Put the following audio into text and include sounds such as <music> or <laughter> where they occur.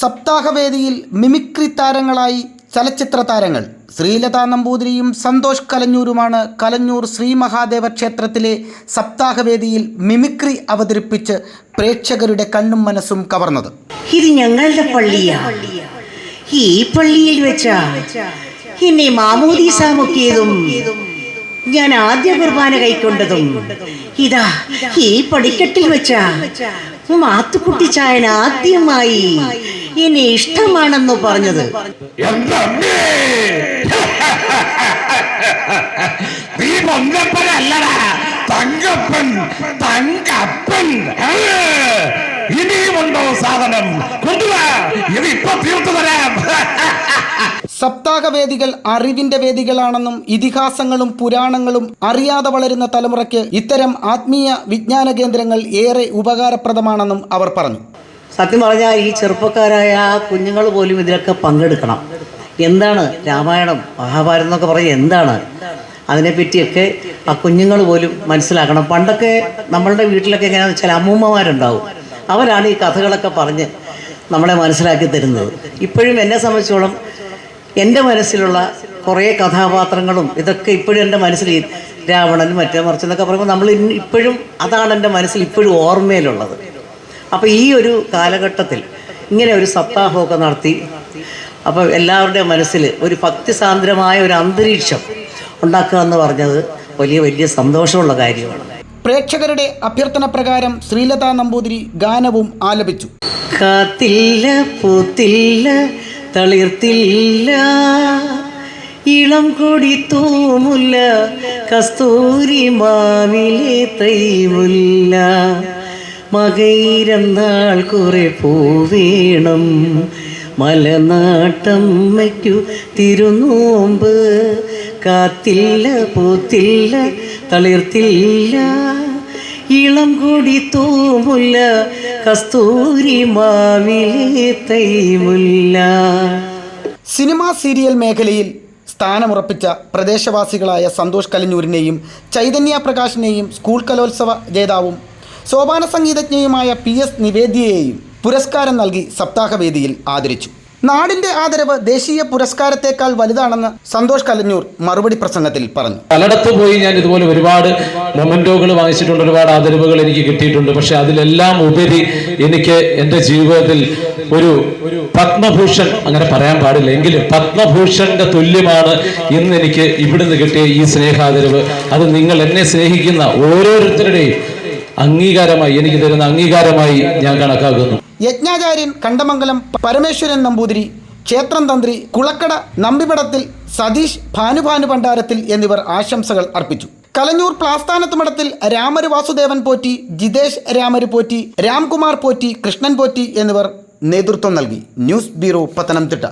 സപ്താഹവേദിയിൽ mimicry താരങ്ങളായി ചലച്ചിത്ര താരങ്ങൾ ശ്രീലത നമ്പൂതിരിയും സന്തോഷ് കലഞ്ഞൂരുമാണ് കലഞ്ഞൂർ ശ്രീ മഹാദേവ ക്ഷേത്രത്തിലെ സപ്താഹവേദിയിൽ മിമിക്രി അവതരിപ്പിച്ച് പ്രേക്ഷകരുടെ കണ്ണും മനസ്സും കവർന്നത്. ഇത് ഞങ്ങളുടെ പള്ളിയാ. ഈ പള്ളിയിൽ വെച്ചാ. ഇനി മാമോദീസ മുക്കിയതും ഞാൻ ആദ്യ കുർബാന കൈക്കൊണ്ടതും. ഇതാ ഈ പടിക്കെട്ടിൽ വെച്ചാ മാത്തുക്കുട്ടി ചായൻ ആദ്യമായി ഇനി ഇഷ്ടമാണെന്ന് പറഞ്ഞത്. നീ പൊങ്കപ്പനല്ലടാ തങ്കപ്പൻ തങ്കപ്പൻ. ഇനിയുമുണ്ടോ സാധനം? കൊണ്ടുവാ. ഇത് ഇപ്പൊ തീർത്തു തരാം. <laughs> സപ്താഹവേദികൾ അറിവിന്റെ വേദികളാണെന്നും ഇതിഹാസങ്ങളും പുരാണങ്ങളും അറിയാതെ വളരുന്ന തലമുറയ്ക്ക് ഇത്തരം ആത്മീയ വിജ്ഞാന കേന്ദ്രങ്ങൾ ഏറെ ഉപകാരപ്രദമാണെന്നും അവർ പറഞ്ഞു. സത്യം പറഞ്ഞാൽ ഈ ചെറുപ്പക്കാരായ കുഞ്ഞുങ്ങൾ പോലും ഇതിലൊക്കെ പങ്കെടുക്കണം. എന്താണ് രാമായണം മഹാഭാരതം എന്നൊക്കെ പറഞ്ഞ് എന്താണ് അതിനെപ്പറ്റിയൊക്കെ ആ കുഞ്ഞുങ്ങൾ പോലും മനസ്സിലാക്കണം. പണ്ടൊക്കെ നമ്മളുടെ വീട്ടിലൊക്കെ എങ്ങനെയാണെന്ന് വെച്ചാൽ അമ്മൂമ്മമാരുണ്ടാവും. അവരാണ് ഈ കഥകളൊക്കെ പറഞ്ഞ് നമ്മളെ മനസ്സിലാക്കി തരുന്നത്. ഇപ്പോഴും എന്നെ സംബന്ധിച്ചോളം എന്റെ മനസ്സിലുള്ള കുറേ കഥാപാത്രങ്ങളും ഇതൊക്കെ ഇപ്പോഴും എന്റെ മനസ്സിൽ രാവണനും രാവണൻ മറ്റേ മറിച്ചെന്നൊക്കെ പറയുമ്പോൾ നമ്മൾ ഇപ്പോഴും അതാണ് എന്റെ മനസ്സിൽ ഇപ്പോഴും ഓർമ്മയിലുള്ളത്. അപ്പോൾ ഈ ഒരു കാലഘട്ടത്തിൽ ഇങ്ങനെ ഒരു സപ്താഹമൊക്കെ നടത്തി അപ്പോൾ എല്ലാവരുടെയും മനസ്സിൽ ഒരു ഭക്തിസാന്ദ്രമായ ഒരു അന്തരീക്ഷം ഉണ്ടാക്കുക എന്ന് പറഞ്ഞത് വലിയ വലിയ സന്തോഷമുള്ള കാര്യമാണ്. പ്രേക്ഷകരുടെ അഭ്യർത്ഥന പ്രകാരം ശ്രീലതാ നമ്പൂതിരി ഗാനവും ആലപിച്ചു. കാത്തില്ല പൂത്തില്ല തളിർത്തില്ല. ഇളം കൊടി തൂമുല്ല. കസ്തൂരി മാവിലെ തൈമുല്ല മകയിരം കുറെ പൂവേണം മലനാട്ടമ്മയ്ക്കു തിരുനോമ്പ്. കാത്തില്ല പൂത്തില്ല തളിർത്തില്ല. ഇളം കൊടി തൂമുല്ല കസ്തൂരി മാവിലെ തൈമുല്ല. സിനിമാ സീരിയൽ മേഖലയിൽ സ്ഥാനമുറപ്പിച്ച പ്രദേശവാസികളായ സന്തോഷ് കലഞ്ഞൂരിനെയും ചൈതന്യ പ്രകാശിനെയും സ്കൂൾ കലോത്സവ ജേതാവും സോപാന സംഗീതജ്ഞയുമായ പി എസ് നിവേദ്യയെയും പുരസ്കാരം നൽകി സപ്താഹവേദിയിൽ ആദരിച്ചു. നാടിന്റെ ആദരവ് ദേശീയ പുരസ്കാരത്തെക്കാൾ വലുതാണെന്ന് സന്തോഷ് കലഞ്ഞൂർ മറുപടി പ്രസംഗത്തിൽ പറഞ്ഞു. പലയിടത്ത് പോയി ഞാൻ ഇതുപോലെ ഒരുപാട് മൊമെന്റോകൾ വാങ്ങിച്ചിട്ടുണ്ട് ഒരുപാട് ആദരവുകൾ എനിക്ക് കിട്ടിയിട്ടുണ്ട്. പക്ഷെ അതിലെല്ലാം ഉപരി എനിക്ക് എന്റെ ജീവിതത്തിൽ ഒരു പത്മഭൂഷൺ അങ്ങനെ പറയാൻ പാടില്ല. എങ്കിലും പത്മഭൂഷന്റെ തുല്യമാണ് ഇന്ന് എനിക്ക് ഇവിടുന്ന് കിട്ടിയ ഈ സ്നേഹാദരവ്. അത് നിങ്ങൾ എന്നെ സ്നേഹിക്കുന്ന ഓരോരുത്തരുടെയും അംഗീകാരമായി എനിക്ക് തരുന്ന അംഗീകാരമായി ഞാൻ കണക്കാക്കുന്നു. യജ്ഞാചാര്യൻ കണ്ടമംഗലം പരമേശ്വരൻ നമ്പൂതിരി ക്ഷേത്രം തന്ത്രി കുളക്കട നമ്പിപടത്തിൽ സതീഷ് ഭാനുഭാനു ഭണ്ഡാരത്തിൽ എന്നിവർ ആശംസകൾ അർപ്പിച്ചു. കലഞ്ഞൂർ പ്ലാസ്ഥാനത്ത് മഠത്തിൽ രാമര് വാസുദേവൻ പോറ്റി ജിതേഷ് രാമര് പോറ്റി രാംകുമാർ പോറ്റി കൃഷ്ണൻ പോറ്റി എന്നിവർ നേതൃത്വം നൽകി. News bureau Pathanamthitta.